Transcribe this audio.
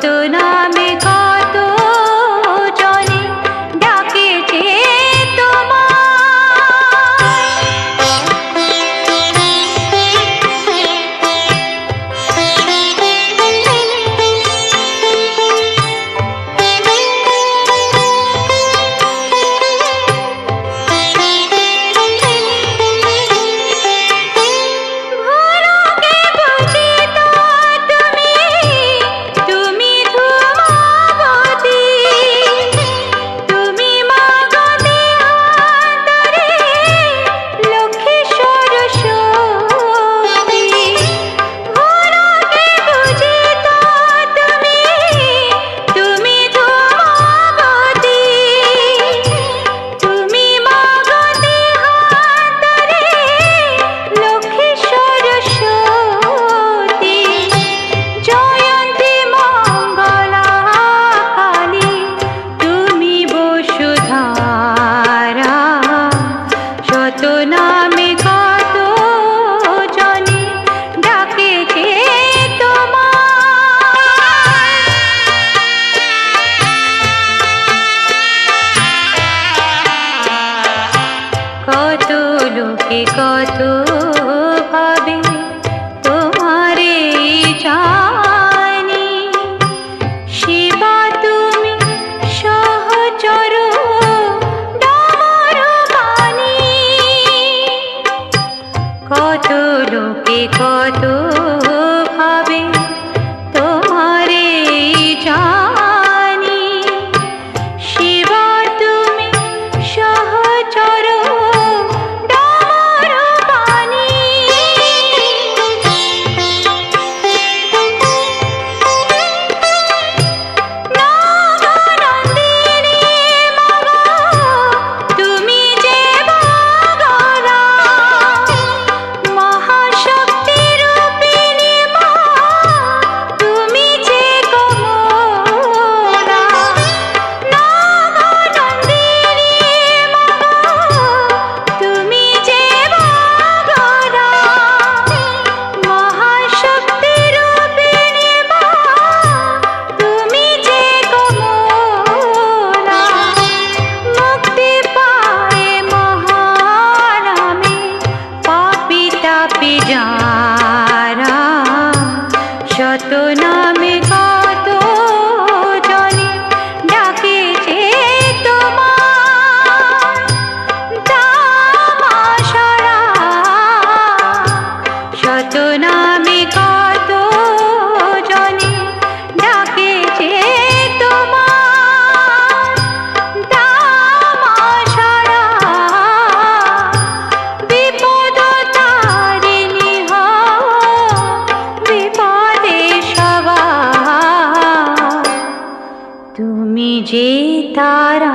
to know. আমাকে কত ভাবে তোমারে জানি। শিবা তুমি সহচর কত লোকে কত নামে কা सीतारा